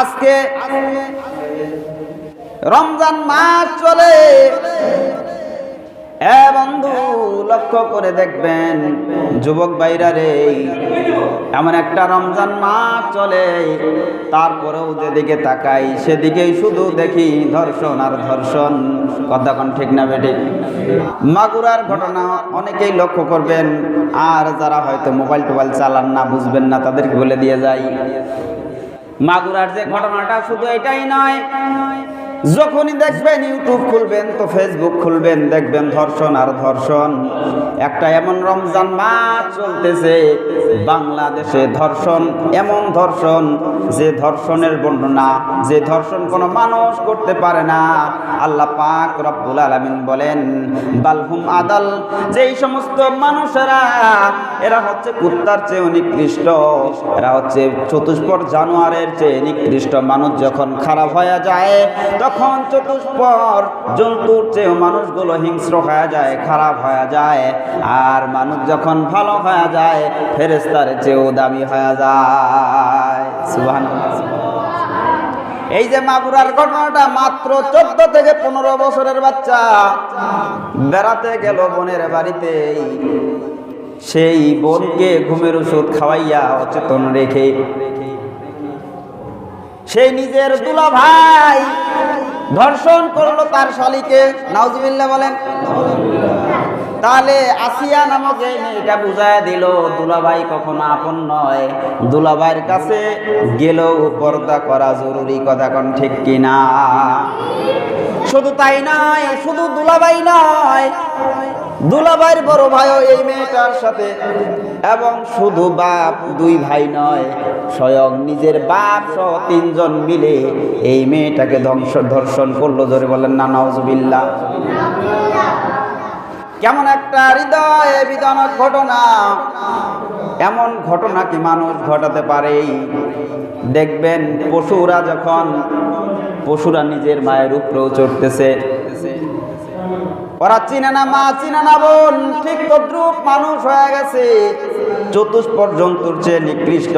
আজকে রমজান মাস চলে। এ বন্ধু, লক্ষ্য করে দেখবেন, যুবক বাইরা রে, এমন একটা রমজান মাস চলে। তারপরেও যেদিকে তাকাই, সেদিকেই শুধু দেখি ধর্ষণ আর ধর্ষণ। কোন ঠিক না বেটে মাগুরার ঘটনা অনেকেই লক্ষ্য করবেন, আর যারা হয়তো মোবাইল টোবাইল চালান না, বুঝবেন না, তাদেরকে বলে দিয়ে যাই। মাগুরার যে ঘটনাটা শুধু এটাই নয় যখনই দেখবেন ইউটিউব খুলবেন তো ফেসবুক খুলবেন, দেখবেন ধর্ষণ আর ধর্ষণ। একটা এমন রমজান মাস চলতেছে, বাংলাদেশে ধর্ষণ, এমন ধর্ষণ, যে ধর্ষণের বর্ণনা, যে ধর্ষণ কোনো মানুষ করতে পারে না। আল্লাহ পাক রব্বুল আলামিন বলেন বালহুম আদাল যেই সমস্ত মানুষেরা, এরা হচ্ছে কুত্তার চেয়ে নিকৃষ্ট, এরা হচ্ছে চতুষ্পর জানোয়ারের চেয়ে নিকৃষ্ট। মানুষ যখন খারাপ হয়ে যায় তখন চতুষ্পর জন্তুর চেয়ে মানুষগুলো হিংস্র হয়ে যায়, খারাপ হয়ে যায়, আর মানুষ যখন ভালো হয়ে যায় ফেরেস্তার চেয়েও দামি হয়ে যায়। এই যে মাগুরার ঘটনাটা মাত্র চোদ্দ থেকে পনেরো বছরের বাচ্চা বেড়াতে গেল বোনের বাড়িতে। সেই বোনকে ঘুমের ওষুধ খাওয়াইয়া অচেতন রেখে সেই নিজের দুলা ভাই ধর্ষণ করল তার শালিকে। নাউজুবিল্লাহ বলেন, তাহলে আসিয়া নামক এই মেয়েটা বুঝায় দিল, দুলাভাই কখনো আপন নয়। দুলাভাইয়ের কাছে গেলেও পর্দা করা জরুরি, কথা কোন ঠিক কিনা? শুধু তাই নয়, শুধু দুলাভাই নয় দুলাভাইয়ের বড় ভাইও এই মেয়েটার সাথে। এবং শুধু বাপ, দুই ভাই নয়, স্বয়ং নিজের বাপ সহ তিনজন মিলে এই মেয়েটাকে ধ্বংস, ধর্ষণ করল। ধরে বলেন না নজবিল্লা কেমন একটা হৃদয়ে বিধানক ঘটনা। এমন ঘটনা কি মানুষ ঘটাতে পারে? দেখবেন পশুরা যখন, পশুরা নিজের মায়ের উপরেও চড়তেছে। ওরা চিনে না মা, চিনে না বোন, ঠিক তদ্রুপ মানুষ হয়ে গেছে। চতুষ্পর জন্তুর চেয়ে নিকৃষ্ট,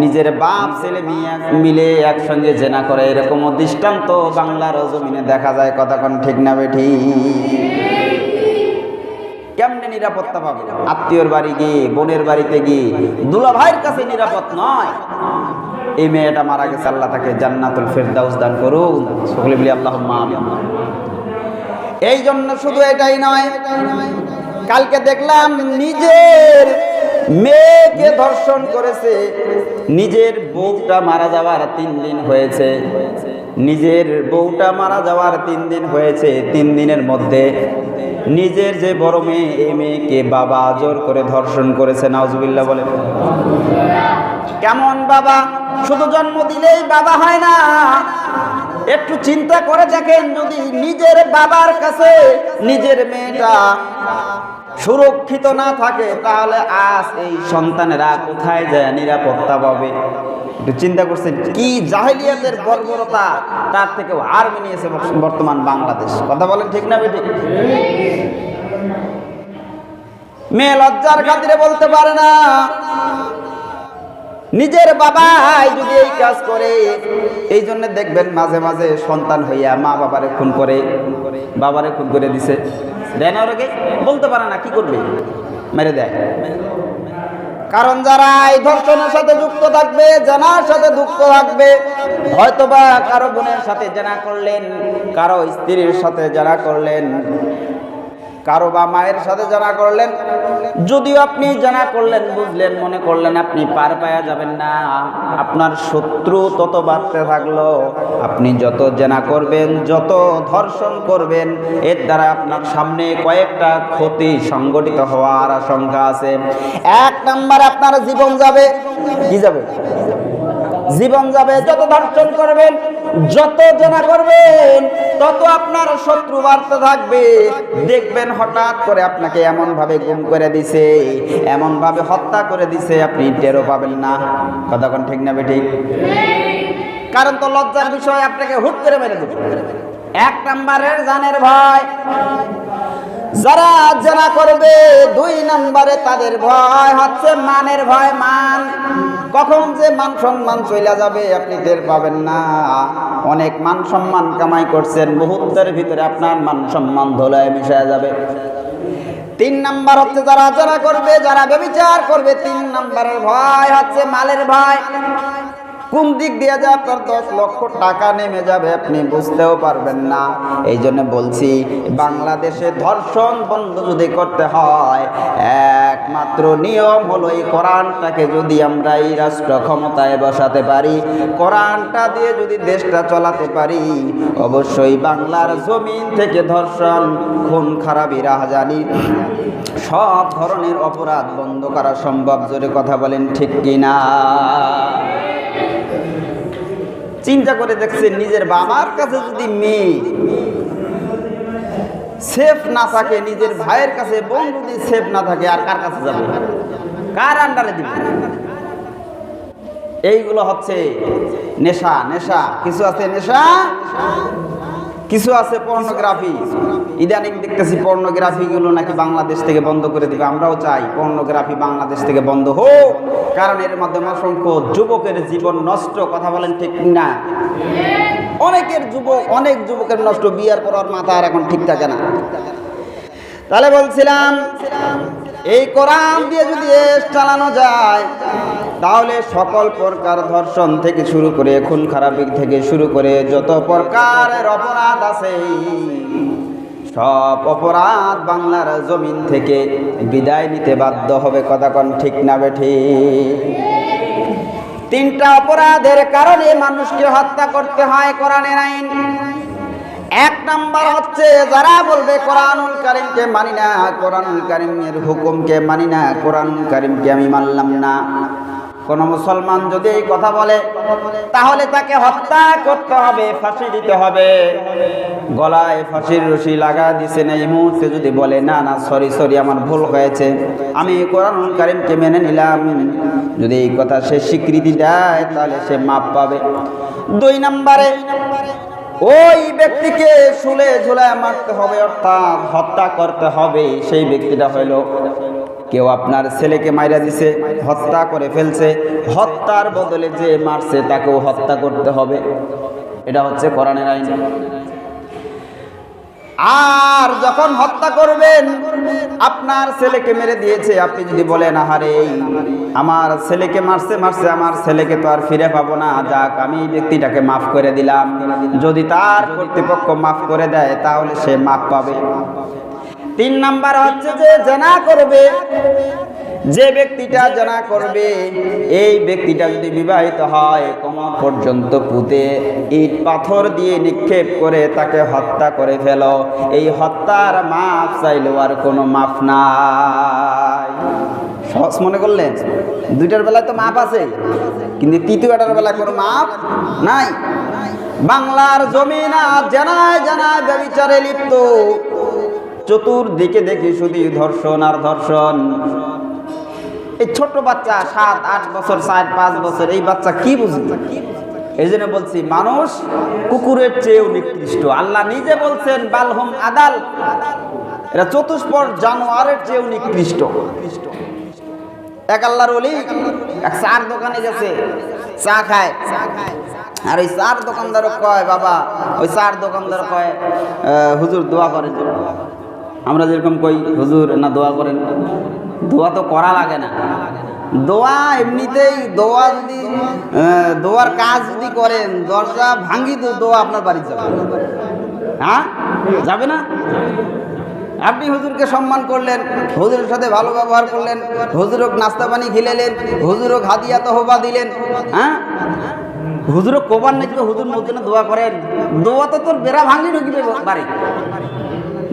নিজের বাপ, ছেলে, মেয়ে মিলে একসঙ্গে জেনা করে এরকম দৃষ্টান্ত বাংলার জমিনে দেখা যায় কতক্ষণ ঠিক না বেঠি কেমনে নিরাপত্তা পাবে? আত্মীয়র বাড়ি গিয়ে, বোনের বাড়িতে গিয়ে, দুলা ভাইয়ের কাছে নিরাপদ নয়। এই মেয়েটা মারা গেছে, আল্লাহ তাকে জান্নাতুল ফেরদাউস দান করুন সকলে বলি আল্লাহ এই জন্য শুধু এটাই নয়, কালকে দেখলাম নিজের মেয়েকে ধর্ষণ করেছে, নিজের বউটা মারা যাওয়ার তিন দিন হয়েছে, নিজের বউটা মারা যাওয়ার তিন দিন হয়েছে, তিন দিনের মধ্যে নিজের যে বড় মেয়ে, এই মেয়েকে বাবা জোর করে ধর্ষণ করেছে, নাউজুবিল্লাহ বলে। কেমন বাবা? শুধু জন্ম দিলেই বাবা হয় না একটু চিন্তা করে দেখেন যদি নিজের বাবার কাছে নিজের মেয়েটা সুরক্ষিত না থাকে, তাহলে আজ এই সন্তানেরা কোথায় যায়, নিরাপত্তা পাবে? একটু চিন্তা করছেন, কি জাহেলিয়াতের বর্বরতা তার থেকেও আর নিয়েছে বর্তমান বাংলাদেশ? কথা বলেন ঠিক না বেঠিক? মেয়ে লজ্জার খাতিরে বলতে পারে না। নিজের বাবাই যদি এই কাজ করে, এই জন্য দেখবেন মাঝে মাঝে সন্তান হইয়া মা বাবারে খুন করে, বাবারে খুন করে দিছে। দেয় না ওরাকে বলতে পারে না, কি করবে? মেরে দেয়। কারণ যারা এই ধর্ষণের সাথে যুক্ত থাকবে, জানার সাথে যুক্ত থাকবে, হয়তোবা কারও বোনের সাথে জানা করলেন, কারও স্ত্রীর সাথে জানা করলেন কারও বা মায়ের সাথে জানা করলেন, যদিও আপনি জানা করলেন, বুঝলেন, মনে করলেন আপনি পার পায়া যাবেন না। আপনার শত্রু তত বাড়তে থাকল, আপনি যত জানা করবেন, যত ধর্ষণ করবেন, এর দ্বারা আপনার সামনে কয়েকটা ক্ষতি সংগঠিত হওয়ার আশঙ্কা আছে। এক নাম্বার, আপনার জীবন যাবে, কি যাবে? জীবন যাবে, যত ধর্ষণ করবেন যত জেনা করবেন, তত আপনার শত্রু বাড়তে থাকবে। দেখবেন হঠাৎ করে আপনাকে এমন ভাবে গুম করে দিছে এমন ভাবে হত্যা করে দিছে, আপনি টেরও পাবেন না। কতক্ষণ ঠিক না বেঠিক? কারণ তো লজ্জার বিষয়, আপনাকে হুট করে মেরে দেবে। এক নাম্বারের জানের ভয়। যারা যারা করবে, দুই নম্বরে তাদের ভয় হচ্ছে, মানের ভয় মান। কখন যে মান সম্মান চলে যাবে, আপনি টের পাবেন না। অনেক মান সম্মান কামাই করছেন, মুহূর্তের ভিতরে আপনার মান সম্মান ধোলায় মিশে যাবে। তিন নাম্বার হচ্ছে, যারা যারা করবে, যারা ব্যবিচার করবে, তিন নাম্বারের ভয় হচ্ছে, মালের ভয়। কোন দিক দিয়ে যে আপনার দশ লক্ষ টাকা নেমে যাবে আপনি বুঝতেও পারবেন না। এই জন্য বলছি, বাংলাদেশে ধর্ষণ বন্ধ যদি করতে হয়, একমাত্র নিয়ম হলো এই কোরআনটাকে যদি আমরা এই রাষ্ট্র ক্ষমতায় বসাতে পারি, কোরআনটা দিয়ে যদি দেশটা চলাতে পারি, অবশ্যই বাংলার জমিন থেকে ধর্ষণ, খুন খারাপি, রাহাজানি, সব ধরনের অপরাধ বন্ধ করা সম্ভব। জোরে কথা বলেন ঠিক কিনা? চিন্তা করে দেখছে নিজের বাবার কাছে যদি মেয়ে সেফ না থাকে, নিজের ভাইয়ের কাছে বোন যদি সেফ না থাকে, আর কার কাছে যাবে? কার আন্ডারে দিবে? এইগুলো হচ্ছে নেশা নেশা। কিছু আছে নেশা? কিছু আছে পর্নোগ্রাফি ইদানিং দেখতেছি পর্নোগ্রাফিগুলো নাকি বাংলাদেশ থেকে বন্ধ করে দিবে। আমরাও চাই পর্নোগ্রাফি বাংলাদেশ থেকে বন্ধ হোক, কারণ এর মাধ্যমে অসংখ্য যুবকের জীবন নষ্ট, কথা বলেন ঠিক না অনেকের যুবক, অনেক যুবকের নষ্ট, বিয়ার পর মাথা আর এখন ঠিক থাকে না। তাহলে বলছিলাম এই কোরআন দিয়ে যদি চালানো যায়, তাহলে সকল প্রকার ধর্ষণ থেকে শুরু করে, খুন খারাপি থেকে শুরু করে যত প্রকারের অপরাধ আছে, সব অপরাধ বাংলার জমিন থেকে বিদায় নিতে বাধ্য হবে, কথা কন ঠিক না বেঠি? তিনটা অপরাধের কারণে মানুষকে হত্যা করতে হয় কোরআনের আইন। এক নাম্বার হচ্ছে যারা বলবে কোরআনুল কারিমকে মানি না, কোরআনুল কারিমের হুকুমকে মানি না, কোরআনুল কারিমকে আমি মানলাম না। কোন মুসলমান যদি এই কথা বলে, তাহলে তাকে হত্যা করতে হবে, ফাঁসি দিতে হবে। গলায় ফাঁসির রশি লাগা দিছেন এই মুহূর্তে যদি বলে, না না সরি সরি আমার ভুল হয়েছে, আমি কোরআনুল কারিমকে মেনে নিলাম। যদি এই কথা সে স্বীকৃতি দেয়, তাহলে সে মাপ পাবে। দুই নম্বরে ওই ব্যক্তিকে শুলে ঝুলায় মারতে হবে, অর্থাৎ হত্যা করতে হবে। সেই ব্যক্তিটা হইল কেউ আপনার ছেলেকে মাইরা দিছে, হত্যা করে ফেলছে। হত্যার বদলে যে মারছে, তাকেও হত্যা করতে হবে। এটা হচ্ছে কোরআনের আইন। আর যখন হত্যা করবেন, আপনার ছেলেকে মেরে দিয়েছে। আপনি যদি বলেন, আহারে আমার ছেলেকে মারছে মারছে আমার ছেলেকে তো আর ফিরে পাবো না। যাক, আমি ব্যক্তিটাকে মাফ করে দিলাম। যদি তার কর্তৃপক্ষ মাফ করে দেয়, তাহলে সে মাফ পাবে। তিন নাম্বার হচ্ছে যে, জানা করবে। যে ব্যক্তিটা জানা করবে, এই ব্যক্তিটা যদি বিবাহিত হয় কোমর পর্যন্ত পুঁতে ইট পাথর দিয়ে নিক্ষেপ করে তাকে হত্যা করে ফেল। এই হত্যার মাফ চাইলেও আর কোনো মাফ নাই। সহজ মনে করলেন? দুইটার বেলায় তো মাপ আছে, কিন্তু তৃতীয়টার বেলায় কোনো মাপ নাই। বাংলার জমিনা জানায় জানায় ব্যবিচারে লিপ্ত। চতুর্দিকে দেখি শুধু ধর্ষণ আর ধর্ষণ। এই ছোট বাচ্চা সাত, আট বছর, চার, পাঁচ বছর, এই বাচ্চা কি বুঝবে? এই জন্য বলছি, মানুষ কুকুরের চেয়েও নিকৃষ্ট। আল্লাহ নিজে বলছেন, বালহম আদাল। এরা চতুষ্পর জানোয়ারের চেয়েও নিকৃষ্ট। এক আল্লাহর অলি এক চার দোকানে গেছে, চা খায়। আর ওই চার দোকানদার কয়, বাবা, ওই চার দোকানদার কয় হুজুর দোয়া করেন। আমরা যেরকম কই, হুজুর না দোয়া করেন? দোয়া তো করা লাগে না। দোয়া এমনিতেই দোয়া যদি দোয়ার কাজ যদি করেন, দরজা ভাঙ্গি তো দোয়া আপনার বাড়ি যাবে। হ্যাঁ? যাবে না? আপনি হুজুরকে সম্মান করলেন, হুজুরের সাথে ভালো ব্যবহার করলেন হুজুরক নাস্তা পানি খিলেলেন হুজুরক হাদিয়া তহবা দিলেন হ্যাঁ? হুজুরক কোবার নাকি হুজুর মধ্যে দোয়া করেন, দোয়া তো তোর বেড়া ভাঙি ঢুকবে বাড়ি।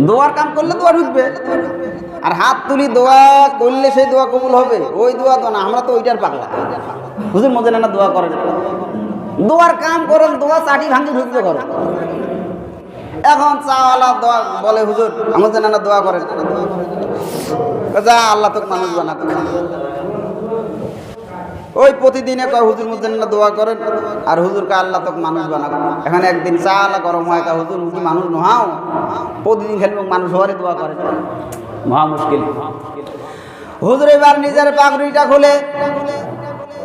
দোয়ার কাম করলে দোয়া ঢুকবে। আর হাত তুলি দোয়া করলে সেই দোয়া কবুল হবে। ওই দোয়া তো না, আমরা তো ওইটার পাগলা। হুজুর মধ্যে না দোয়া করেন দোয়ার কাম করেন, দোয়া চাটি ভাঙি ঢুকবে করো এখন চাওয়ালা দোয়া বলে, হুজুর আমাদের নানা দোয়া করেন। যা, আল্লাহ তোকে মানুষ বানাতে ওই প্রতিদিনে কয়, হুজুর মুজেন্না দোয়া করেন? আর হুজুরকে আল্লাহ তোকে মানুষ বানাবো এখানে একদিন চালা গরম হয় কা হুজুর কি মানুষ নহাও প্রতিদিন খেলে মানুষ হওয়ারই দোয়া করে। মহা মুশকিল। হুজুর এবার নিজের পাগড়িটা খুলে,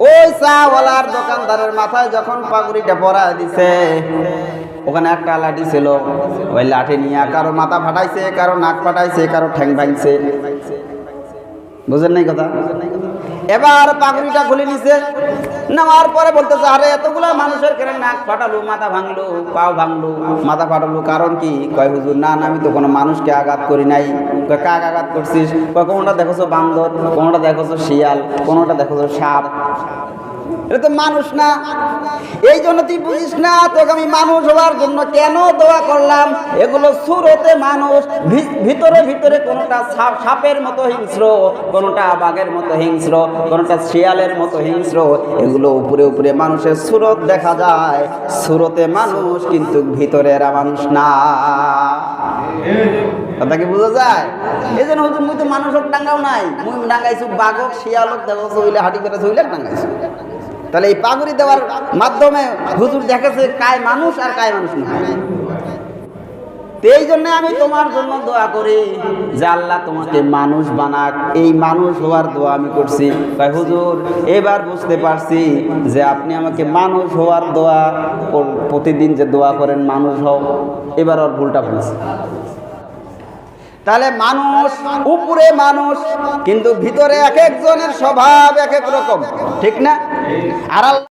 ওই চাওয়ালার দোকানদারের মাথায় যখন পাগড়িটা পরায় দিছে, ওখানে একটা লাঠি ছিল। ওই লাঠি নিয়ে কারও মাথা ফাটাইছে, কারও নাক ফাটাইছে, কারও ঠ্যাং ভাঙছে। বুঝেন নাই কথা? এবার পাগড়িটা খুলে নিছে। নেওয়ার পরে বলতেছে, আরে, এতগুলা মানুষের কেন নাক ফাটালো, মাথা ভাঙলো, পাও ভাঙলো, মাথা ফাটালো? কারণ কি? কয়, হুজুর, না আমি তো কোনো মানুষকে আঘাত করি নাই। কাক আঘাত করছিস? কোনোটা দেখোছো বান্দর, কোনোটা দেখোছো শিয়াল, কোনোটা দেখোছো সাপ এটা তো মানুষ না। এই জন্য তুই বুঝিস না, তোকে আমি মানুষ হওয়ার জন্য কেন দোয়া করলাম? এগুলো সুরতে মানুষ ভিতরে ভিতরে কোনোটা সাপের মতো হিংস্র, কোনোটা বাঘের মতো হিংস্র, কোনোটা শিয়ালের মতো হিংস্র। এগুলো উপরে উপরে মানুষের সুরত দেখা যায়। সুরতে মানুষ কিন্তু ভিতরে এরা মানুষ না। কথা কি বোঝা যায়? এই জন্য হুজুর, মুই তো মানুষক ডাঙ্গাও নাই। মুই ডাঙ্গাইছু বাঘক শিয়ালক দেখো চইলে হাঁটি করে চইলে ডাঙ্গাইছু। তাহলে এই পাগুড়ি দেওয়ার মাধ্যমে হুজুর দেখেছে কায় মানুষ আর কায় মানুষ না। এই জন্য আমি তোমার জন্য দোয়া করি যে আল্লাহ তোমাকে মানুষ বানাক। এই মানুষ হওয়ার দোয়া আমি করছি। তাই হুজুর, এবার বুঝতে পারছি যে আপনি আমাকে মানুষ হওয়ার দোয়া প্রতিদিন যে দোয়া করেন, মানুষ হও, এবার ওর ভুলটা বলছি তাহলে মানুষ, উপরে মানুষ, কিন্তু ভিতরে এক একজনের স্বভাব এক এক রকম। ঠিক না? আর